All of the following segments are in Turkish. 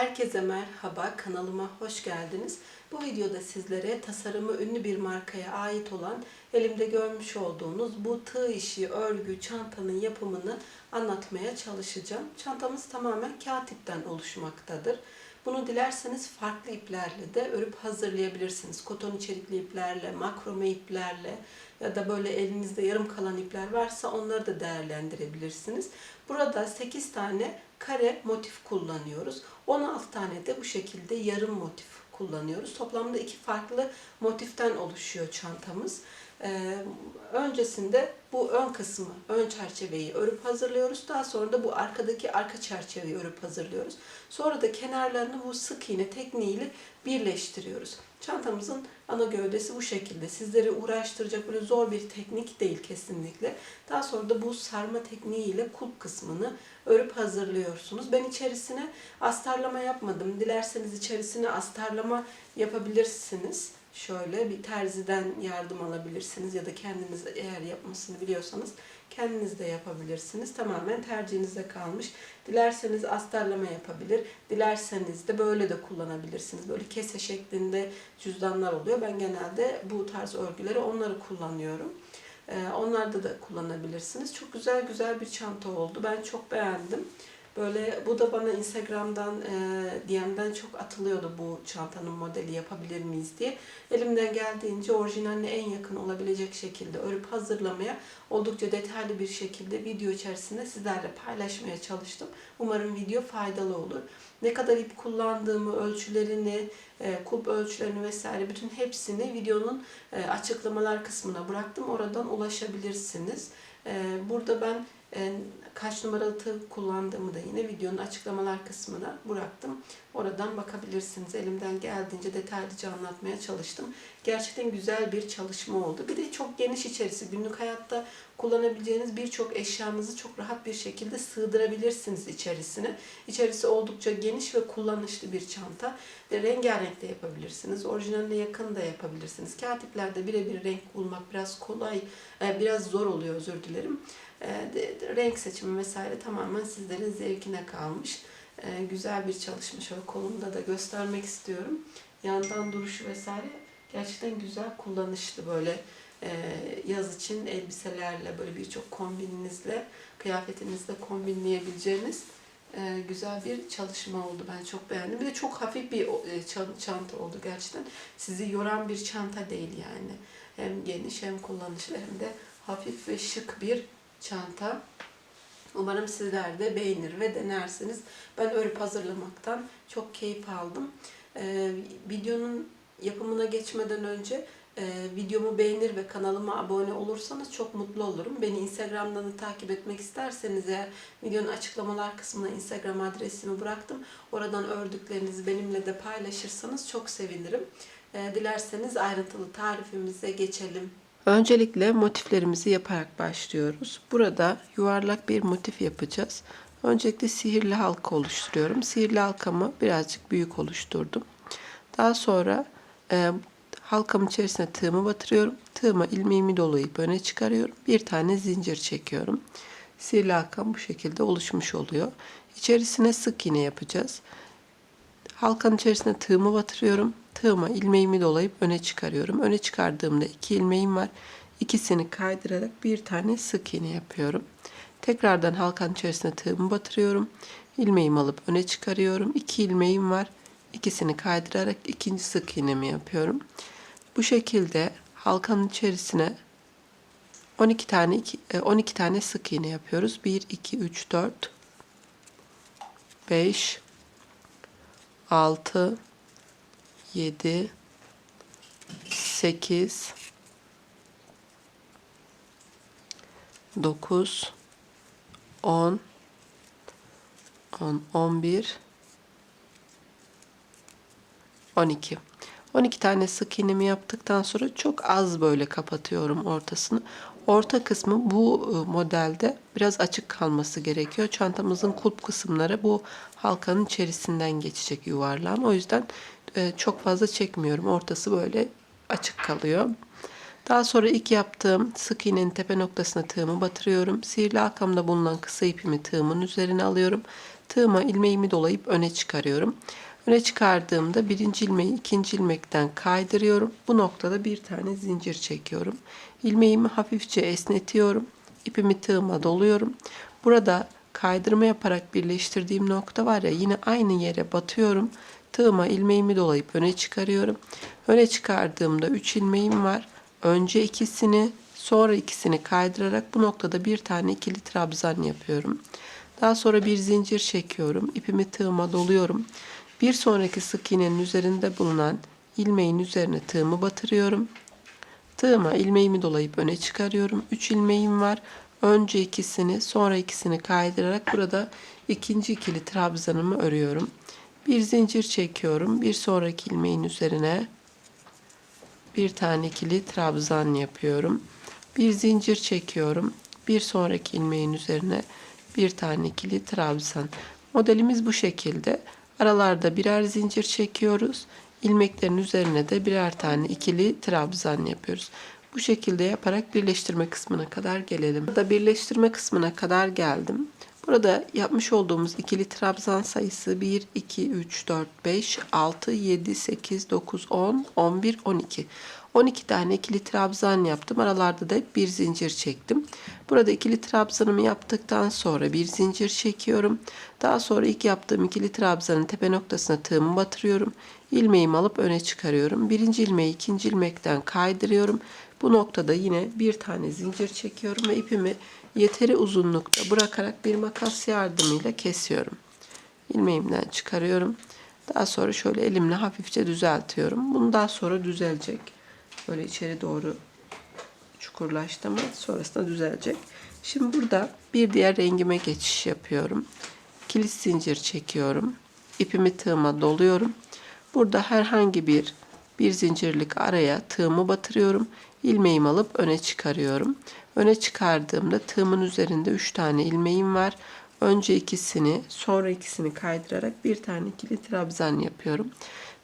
Herkese merhaba, kanalıma hoş geldiniz. Bu videoda sizlere tasarımı ünlü bir markaya ait olan elimde görmüş olduğunuz bu tığ işi, örgü, çantanın yapımını anlatmaya çalışacağım. Çantamız tamamen kağıt ipten oluşmaktadır. Bunu dilerseniz farklı iplerle de örüp hazırlayabilirsiniz. Koton içerikli iplerle, makrome iplerle ya da böyle elinizde yarım kalan ipler varsa onları da değerlendirebilirsiniz. Burada 8 tane kare motif kullanıyoruz. 16 tane de bu şekilde yarım motif kullanıyoruz. Toplamda iki farklı motiften oluşuyor çantamız. Ee, öncesinde bu ön kısmı, ön çerçeveyi örüp hazırlıyoruz. Daha sonra da bu arkadaki arka çerçeveyi örüp hazırlıyoruz. Sonra da kenarlarını bu sık iğne tekniğiyle birleştiriyoruz. Çantamızın ana gövdesi bu şekilde. Sizleri uğraştıracak böyle zor bir teknik değil kesinlikle. Daha sonra da bu sarma tekniğiyle kulp kısmını örüp hazırlıyorsunuz. Ben içerisine astarlama yapmadım. Dilerseniz içerisine astarlama yapabilirsiniz. Şöyle bir terziden yardım alabilirsiniz ya da kendiniz eğer yapmasını biliyorsanız kendiniz de yapabilirsiniz. Tamamen tercihinize kalmış. Dilerseniz astarlama yapabilir. Dilerseniz de böyle de kullanabilirsiniz. Böyle kese şeklinde cüzdanlar oluyor. Ben genelde bu tarz örgüleri onları kullanıyorum. Ee, onlarda da kullanabilirsiniz. Çok güzel güzel bir çanta oldu. Ben çok beğendim. Böyle bu da bana Instagram'dan e, DM'den çok atılıyordu bu çantanın modeli yapabilir miyiz diye. Elimden geldiğince orijinaline en yakın olabilecek şekilde örüp hazırlamaya oldukça detaylı bir şekilde video içerisinde sizlerle paylaşmaya çalıştım. Umarım video faydalı olur. Ne kadar ip kullandığımı, ölçülerini, e, kulp ölçülerini vesaire bütün hepsini videonun e, açıklamalar kısmına bıraktım. Oradan ulaşabilirsiniz. E, burada ben kaç numaralı tığ kullandığımı da yine videonun açıklamalar kısmına bıraktım. Oradan bakabilirsiniz. Elimden geldiğince detaylıca anlatmaya çalıştım. Gerçekten güzel bir çalışma oldu. Bir de çok geniş içerisi. Günlük hayatta kullanabileceğiniz birçok eşyanızı çok rahat bir şekilde sığdırabilirsiniz içerisine. İçerisi oldukça geniş ve kullanışlı bir çanta. Ve rengarenk de yapabilirsiniz. Orijinaline yakın da yapabilirsiniz. Kağıt iplerde birebir renk bulmak biraz kolay, e, biraz zor oluyor özür dilerim. E, renk seçimi vesaire tamamen sizlerin zevkine kalmış. E, güzel bir çalışma. Şöyle kolumda da göstermek istiyorum. Yandan duruşu vesaire gerçekten güzel kullanışlı böyle e, yaz için elbiselerle böyle birçok kombininizle kıyafetinizle kombinleyebileceğiniz e, güzel bir çalışma oldu. Ben çok beğendim. Bir de çok hafif bir e, çan- çanta oldu gerçekten. Sizi yoran bir çanta değil yani. Hem geniş hem kullanışlı hem de hafif ve şık bir çanta. Umarım sizler de beğenir ve denersiniz. Ben örüp hazırlamaktan çok keyif aldım. Ee, videonun yapımına geçmeden önce e, videomu beğenir ve kanalıma abone olursanız çok mutlu olurum. Beni Instagram'dan da takip etmek isterseniz eğer videonun açıklamalar kısmına Instagram adresimi bıraktım. Oradan ördüklerinizi benimle de paylaşırsanız çok sevinirim. Ee, dilerseniz ayrıntılı tarifimize geçelim. Öncelikle motiflerimizi yaparak başlıyoruz. Burada yuvarlak bir motif yapacağız. Öncelikle sihirli halka oluşturuyorum. Sihirli halkamı birazcık büyük oluşturdum. Daha sonra e, halkamın içerisine tığımı batırıyorum. Tığıma ilmeğimi dolayıp öne çıkarıyorum. Bir tane zincir çekiyorum. Sihirli halkam bu şekilde oluşmuş oluyor. İçerisine sık iğne yapacağız. Halkanın içerisine tığımı batırıyorum. Tığıma ilmeğimi dolayıp öne çıkarıyorum. Öne çıkardığımda iki ilmeğim var. İkisini kaydırarak bir tane sık iğne yapıyorum. Tekrardan halkanın içerisine tığımı batırıyorum. İlmeğimi alıp öne çıkarıyorum. İki ilmeğim var. İkisini kaydırarak ikinci sık iğnemi yapıyorum. Bu şekilde halkanın içerisine 12 tane iki- e, 12 tane sık iğne yapıyoruz. 1 2 3 4 5 6 7 8 9 10 10 11 12 12 tane sık iğnemi yaptıktan sonra çok az böyle kapatıyorum ortasını. Orta kısmı bu e, modelde biraz açık kalması gerekiyor. Çantamızın kulp kısımları bu halkanın içerisinden geçecek yuvarlağın. O yüzden e, çok fazla çekmiyorum. Ortası böyle açık kalıyor. Daha sonra ilk yaptığım sık iğnenin tepe noktasına tığımı batırıyorum. Sihirli halkamda bulunan kısa ipimi tığımın üzerine alıyorum. tığıma ilmeğimi dolayıp öne çıkarıyorum. Öne çıkardığımda birinci ilmeği ikinci ilmekten kaydırıyorum. Bu noktada bir tane zincir çekiyorum. İlmeğimi hafifçe esnetiyorum. İpimi tığıma doluyorum. Burada kaydırma yaparak birleştirdiğim nokta var ya yine aynı yere batıyorum. Tığıma ilmeğimi dolayıp öne çıkarıyorum. Öne çıkardığımda 3 ilmeğim var. Önce ikisini sonra ikisini kaydırarak bu noktada bir tane ikili trabzan yapıyorum. Daha sonra bir zincir çekiyorum. İpimi tığıma doluyorum. Bir sonraki sık iğnenin üzerinde bulunan ilmeğin üzerine tığımı batırıyorum. Tığıma ilmeğimi dolayıp öne çıkarıyorum. 3 ilmeğim var. Önce ikisini sonra ikisini kaydırarak burada ikinci ikili trabzanımı örüyorum. Bir zincir çekiyorum. Bir sonraki ilmeğin üzerine bir tane ikili trabzan yapıyorum. Bir zincir çekiyorum. Bir sonraki ilmeğin üzerine bir tane ikili trabzan. Modelimiz bu şekilde. Aralarda birer zincir çekiyoruz. İlmeklerin üzerine de birer tane ikili trabzan yapıyoruz. Bu şekilde yaparak birleştirme kısmına kadar gelelim. Burada birleştirme kısmına kadar geldim. Burada yapmış olduğumuz ikili trabzan sayısı 1, 2, 3, 4, 5, 6, 7, 8, 9, 10, 11, 12. 12 tane ikili trabzan yaptım. Aralarda da hep bir zincir çektim. Burada ikili trabzanımı yaptıktan sonra bir zincir çekiyorum. Daha sonra ilk yaptığım ikili trabzanın tepe noktasına tığımı batırıyorum. İlmeğimi alıp öne çıkarıyorum. Birinci ilmeği ikinci ilmekten kaydırıyorum. Bu noktada yine bir tane zincir çekiyorum ve ipimi yeteri uzunlukta bırakarak bir makas yardımıyla kesiyorum. İlmeğimden çıkarıyorum. Daha sonra şöyle elimle hafifçe düzeltiyorum. Bunu daha sonra düzelecek. Böyle içeri doğru çukurlaştı ama sonrasında düzelecek. Şimdi burada bir diğer rengime geçiş yapıyorum. Kilit zincir çekiyorum. İpimi tığıma doluyorum. Burada herhangi bir bir zincirlik araya tığımı batırıyorum. İlmeğimi alıp öne çıkarıyorum. Öne çıkardığımda tığımın üzerinde 3 tane ilmeğim var. Önce ikisini, sonra ikisini kaydırarak bir tane ikili trabzan yapıyorum.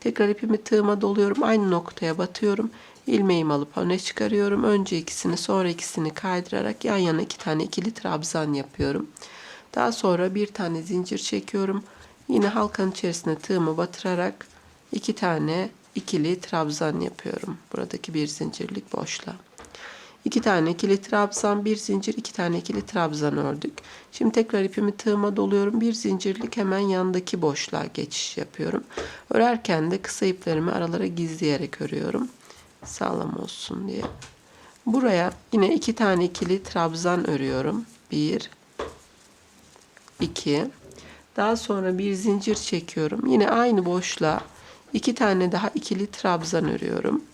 Tekrar ipimi tığıma doluyorum. Aynı noktaya batıyorum. İlmeğimi alıp öne çıkarıyorum. Önce ikisini, sonra ikisini kaydırarak yan yana iki tane ikili trabzan yapıyorum. Daha sonra bir tane zincir çekiyorum. Yine halkanın içerisine tığımı batırarak iki tane ikili trabzan yapıyorum. Buradaki bir zincirlik boşluğa. İki tane ikili trabzan, bir zincir, iki tane ikili trabzan ördük. Şimdi tekrar ipimi tığıma doluyorum. Bir zincirlik hemen yandaki boşluğa geçiş yapıyorum. Örerken de kısa iplerimi aralara gizleyerek örüyorum. Sağlam olsun diye. Buraya yine iki tane ikili trabzan örüyorum. Bir, iki. Daha sonra bir zincir çekiyorum. Yine aynı boşluğa iki tane daha ikili trabzan örüyorum.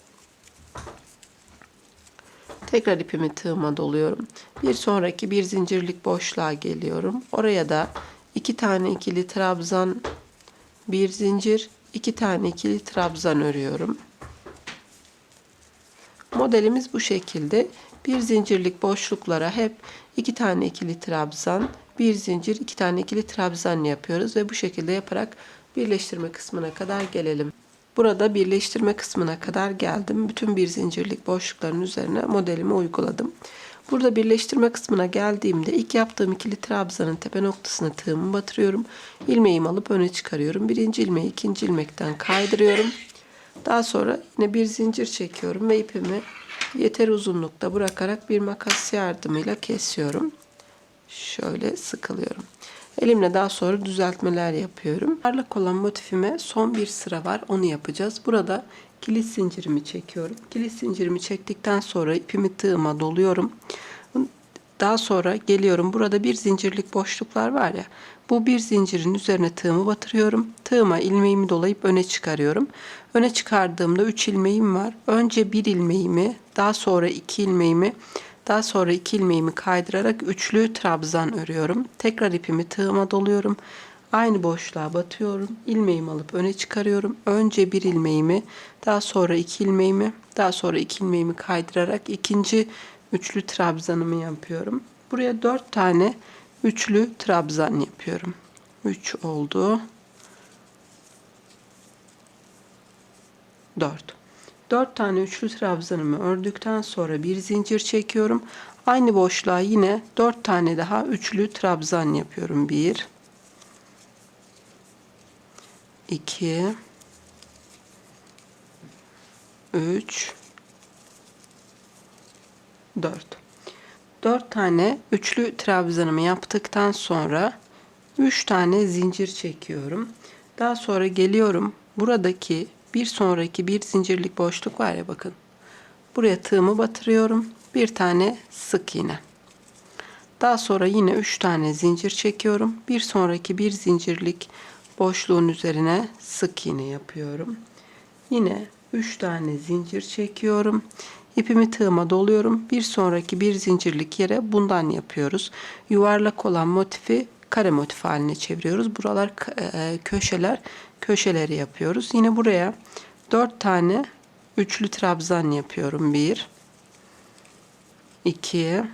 Tekrar ipimi tığıma doluyorum. Bir sonraki bir zincirlik boşluğa geliyorum. Oraya da iki tane ikili trabzan, bir zincir, iki tane ikili trabzan örüyorum. Modelimiz bu şekilde. Bir zincirlik boşluklara hep iki tane ikili trabzan, bir zincir, iki tane ikili trabzan yapıyoruz ve bu şekilde yaparak birleştirme kısmına kadar gelelim. Burada birleştirme kısmına kadar geldim. Bütün bir zincirlik boşlukların üzerine modelimi uyguladım. Burada birleştirme kısmına geldiğimde ilk yaptığım ikili trabzanın tepe noktasına tığımı batırıyorum. İlmeğimi alıp öne çıkarıyorum. Birinci ilmeği ikinci ilmekten kaydırıyorum. Daha sonra yine bir zincir çekiyorum ve ipimi yeter uzunlukta bırakarak bir makas yardımıyla kesiyorum. Şöyle sıkılıyorum. Elimle daha sonra düzeltmeler yapıyorum. Parlak olan motifime son bir sıra var. Onu yapacağız. Burada kilit zincirimi çekiyorum. Kilit zincirimi çektikten sonra ipimi tığıma doluyorum. Daha sonra geliyorum. Burada bir zincirlik boşluklar var ya. Bu bir zincirin üzerine tığımı batırıyorum. Tığıma ilmeğimi dolayıp öne çıkarıyorum. Öne çıkardığımda 3 ilmeğim var. Önce bir ilmeğimi, daha sonra 2 ilmeğimi, daha sonra 2 ilmeğimi kaydırarak üçlü trabzan örüyorum. Tekrar ipimi tığıma doluyorum. Aynı boşluğa batıyorum. İlmeğimi alıp öne çıkarıyorum. Önce bir ilmeğimi, daha sonra iki ilmeğimi, daha sonra iki ilmeğimi kaydırarak ikinci üçlü trabzanımı yapıyorum. Buraya dört tane üçlü trabzan yapıyorum. 3 oldu. 4. 4 tane üçlü trabzanımı ördükten sonra bir zincir çekiyorum. Aynı boşluğa yine 4 tane daha üçlü trabzan yapıyorum. 1 2 3 4 4 tane üçlü trabzanımı yaptıktan sonra 3 tane zincir çekiyorum. Daha sonra geliyorum. Buradaki bir sonraki bir zincirlik boşluk var ya bakın. Buraya tığımı batırıyorum. Bir tane sık iğne. Daha sonra yine 3 tane zincir çekiyorum. Bir sonraki bir zincirlik boşluğun üzerine sık iğne yapıyorum. Yine 3 tane zincir çekiyorum. İpimi tığıma doluyorum. Bir sonraki bir zincirlik yere bundan yapıyoruz. Yuvarlak olan motifi kare motif haline çeviriyoruz. Buralar e, köşeler, köşeleri yapıyoruz. Yine buraya 4 tane üçlü trabzan yapıyorum. 1 2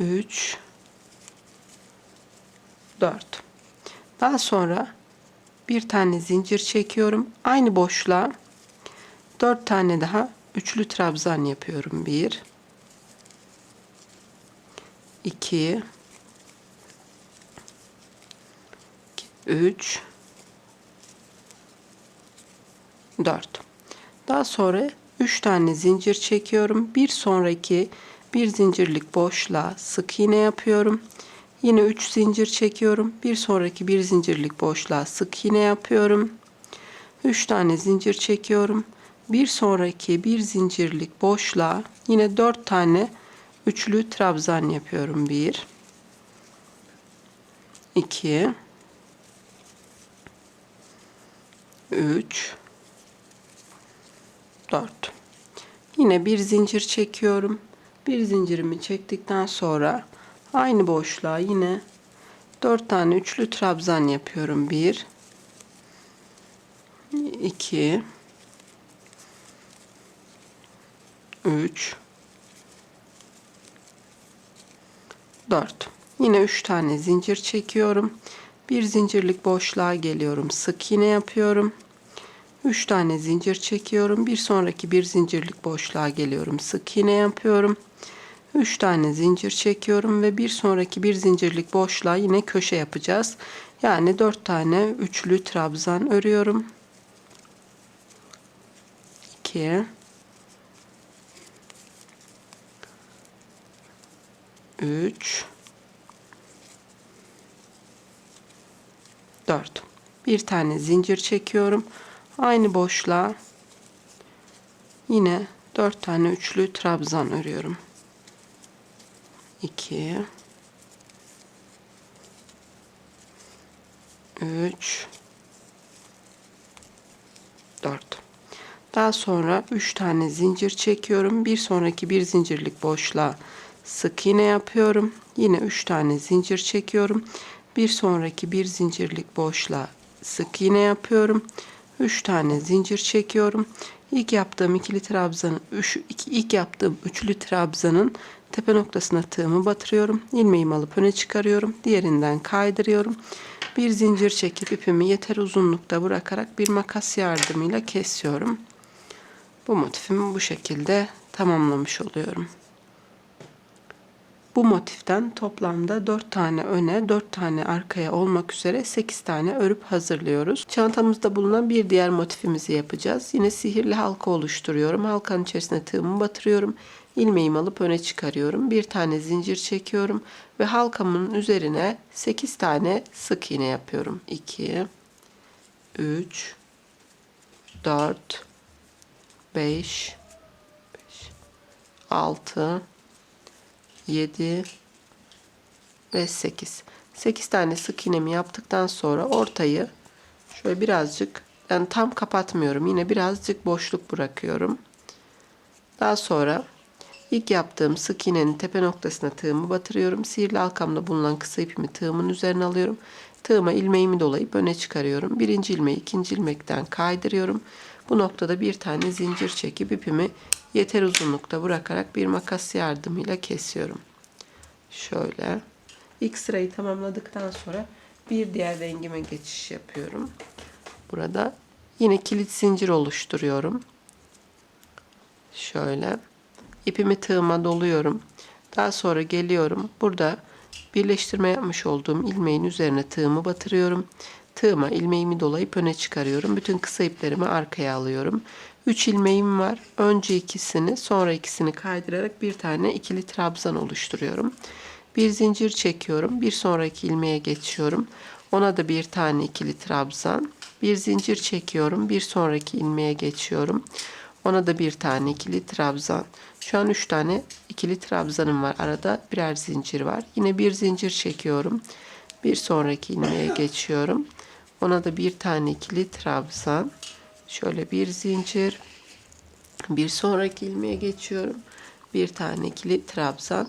3 4 Daha sonra bir tane zincir çekiyorum. Aynı boşluğa 4 tane daha üçlü trabzan yapıyorum. 1 2 3 4 Daha sonra 3 tane zincir çekiyorum. Bir sonraki bir zincirlik boşluğa sık iğne yapıyorum. Yine 3 zincir çekiyorum. Bir sonraki bir zincirlik boşluğa sık iğne yapıyorum. 3 tane zincir çekiyorum. Bir sonraki bir zincirlik boşluğa yine 4 tane üçlü trabzan yapıyorum. 1 2 3 4 Yine bir zincir çekiyorum. Bir zincirimi çektikten sonra aynı boşluğa yine 4 tane üçlü trabzan yapıyorum. 1 2 3 4 Yine 3 tane zincir çekiyorum. Bir zincirlik boşluğa geliyorum. Sık iğne yapıyorum. 3 tane zincir çekiyorum. Bir sonraki bir zincirlik boşluğa geliyorum. Sık iğne yapıyorum. 3 tane zincir çekiyorum ve bir sonraki bir zincirlik boşluğa yine köşe yapacağız. Yani 4 tane üçlü trabzan örüyorum. 2 3 4 bir tane zincir çekiyorum. Aynı boşluğa yine 4 tane üçlü trabzan örüyorum. 2 3 4 Daha sonra 3 tane zincir çekiyorum. Bir sonraki bir zincirlik boşluğa sık iğne yapıyorum. Yine 3 tane zincir çekiyorum. Bir sonraki bir zincirlik boşluğa sık iğne yapıyorum. 3 tane zincir çekiyorum. İlk yaptığım ikili trabzanın üç, iki, ilk yaptığım üçlü trabzanın tepe noktasına tığımı batırıyorum. İlmeğimi alıp öne çıkarıyorum. Diğerinden kaydırıyorum. Bir zincir çekip ipimi yeter uzunlukta bırakarak bir makas yardımıyla kesiyorum. Bu motifimi bu şekilde tamamlamış oluyorum. Bu motiften toplamda 4 tane öne, 4 tane arkaya olmak üzere 8 tane örüp hazırlıyoruz. Çantamızda bulunan bir diğer motifimizi yapacağız. Yine sihirli halka oluşturuyorum. Halkanın içerisine tığımı batırıyorum. İlmeğimi alıp öne çıkarıyorum. Bir tane zincir çekiyorum ve halkamın üzerine 8 tane sık iğne yapıyorum. 2 3 4 5 6 7 ve 8. 8 tane sık iğnemi yaptıktan sonra ortayı şöyle birazcık yani tam kapatmıyorum. Yine birazcık boşluk bırakıyorum. Daha sonra ilk yaptığım sık iğnenin tepe noktasına tığımı batırıyorum. Sihirli halkamda bulunan kısa ipimi tığımın üzerine alıyorum. Tığıma ilmeğimi dolayıp öne çıkarıyorum. Birinci ilmeği ikinci ilmekten kaydırıyorum. Bu noktada bir tane zincir çekip ipimi yeter uzunlukta bırakarak bir makas yardımıyla kesiyorum. Şöyle. İlk sırayı tamamladıktan sonra bir diğer rengime geçiş yapıyorum. Burada yine kilit zincir oluşturuyorum. Şöyle. ipimi tığıma doluyorum. Daha sonra geliyorum. Burada birleştirme yapmış olduğum ilmeğin üzerine tığımı batırıyorum. Tığıma ilmeğimi dolayıp öne çıkarıyorum. Bütün kısa iplerimi arkaya alıyorum. 3 ilmeğim var. Önce ikisini, sonra ikisini kaydırarak bir tane ikili trabzan oluşturuyorum. Bir zincir çekiyorum. Bir sonraki ilmeğe geçiyorum. Ona da bir tane ikili trabzan. Bir zincir çekiyorum. Bir sonraki ilmeğe geçiyorum. Ona da bir tane ikili trabzan. Şu an 3 tane ikili trabzanım var. Arada birer zincir var. Yine bir zincir çekiyorum. Bir sonraki ilmeğe geçiyorum. Ona da bir tane ikili trabzan. Şöyle bir zincir. Bir sonraki ilmeğe geçiyorum. Bir tane ikili trabzan.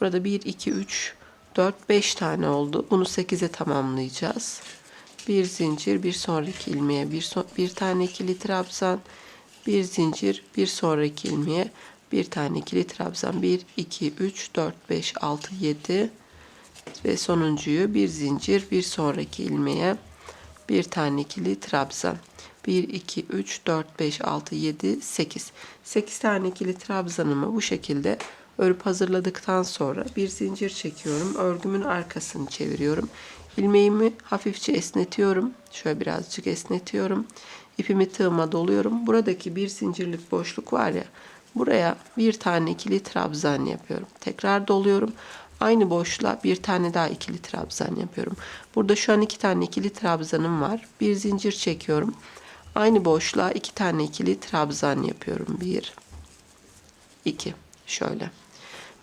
Burada 1, 2, 3, 4, 5 tane oldu. Bunu 8'e tamamlayacağız. Bir zincir, bir sonraki ilmeğe bir, so- bir tane ikili trabzan. Bir zincir, bir sonraki ilmeğe bir tane ikili trabzan. 1, 2, 3, 4, 5, 6, 7 ve sonuncuyu bir zincir, bir sonraki ilmeğe bir tane ikili trabzan. 1, 2, 3, 4, 5, 6, 7, 8. 8 tane ikili trabzanımı bu şekilde örüp hazırladıktan sonra bir zincir çekiyorum. Örgümün arkasını çeviriyorum. İlmeğimi hafifçe esnetiyorum. Şöyle birazcık esnetiyorum. İpimi tığıma doluyorum. Buradaki bir zincirlik boşluk var ya. Buraya bir tane ikili trabzan yapıyorum. Tekrar doluyorum. Aynı boşluğa bir tane daha ikili trabzan yapıyorum. Burada şu an iki tane ikili trabzanım var. Bir zincir çekiyorum. Aynı boşluğa iki tane ikili trabzan yapıyorum. Bir, iki. Şöyle.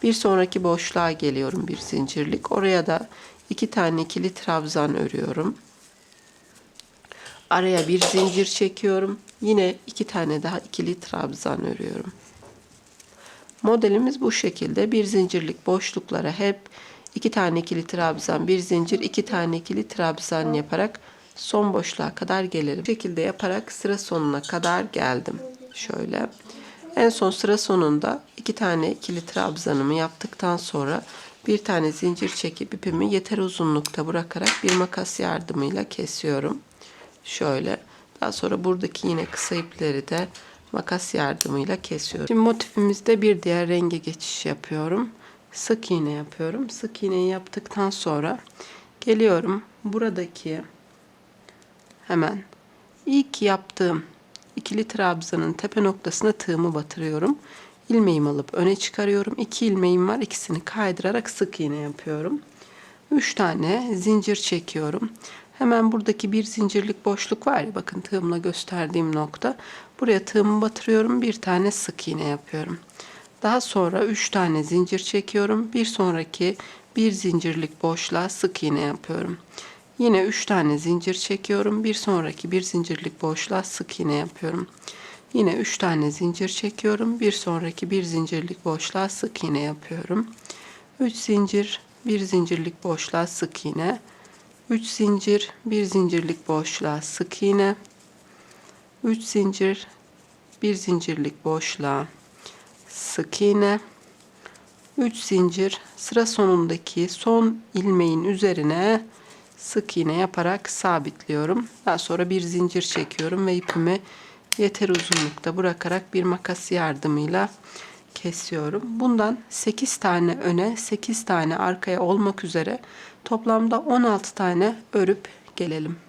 Bir sonraki boşluğa geliyorum bir zincirlik. Oraya da iki tane ikili trabzan örüyorum. Araya bir zincir çekiyorum. Yine iki tane daha ikili trabzan örüyorum. Modelimiz bu şekilde. Bir zincirlik boşluklara hep iki tane ikili trabzan, bir zincir, iki tane ikili trabzan yaparak son boşluğa kadar gelelim. Bu şekilde yaparak sıra sonuna kadar geldim. Şöyle. En son sıra sonunda iki tane ikili trabzanımı yaptıktan sonra bir tane zincir çekip ipimi yeter uzunlukta bırakarak bir makas yardımıyla kesiyorum. Şöyle. Daha sonra buradaki yine kısa ipleri de makas yardımıyla kesiyorum. Şimdi motifimizde bir diğer renge geçiş yapıyorum. Sık iğne yapıyorum. Sık iğneyi yaptıktan sonra geliyorum. Buradaki hemen ilk yaptığım ikili trabzanın tepe noktasına tığımı batırıyorum. İlmeğimi alıp öne çıkarıyorum. İki ilmeğim var. İkisini kaydırarak sık iğne yapıyorum. Üç tane zincir çekiyorum. Hemen buradaki bir zincirlik boşluk var ya bakın tığımla gösterdiğim nokta. Buraya tığımı batırıyorum. Bir tane sık iğne yapıyorum. Daha sonra üç tane zincir çekiyorum. Bir sonraki bir zincirlik boşluğa sık iğne yapıyorum. Yine 3 tane zincir çekiyorum. Bir sonraki bir zincirlik boşluğa sık iğne yapıyorum. Yine 3 tane zincir çekiyorum. Bir sonraki bir zincirlik boşluğa sık iğne yapıyorum. 3 zincir, bir zincirlik boşluğa sık iğne. 3 zincir, bir zincirlik boşluğa sık iğne. 3 zincir, bir zincirlik boşluğa sık iğne. 3 zincir sıra sonundaki son ilmeğin üzerine sık iğne yaparak sabitliyorum. Daha sonra bir zincir çekiyorum ve ipimi yeter uzunlukta bırakarak bir makas yardımıyla kesiyorum. Bundan 8 tane öne, 8 tane arkaya olmak üzere toplamda 16 tane örüp gelelim.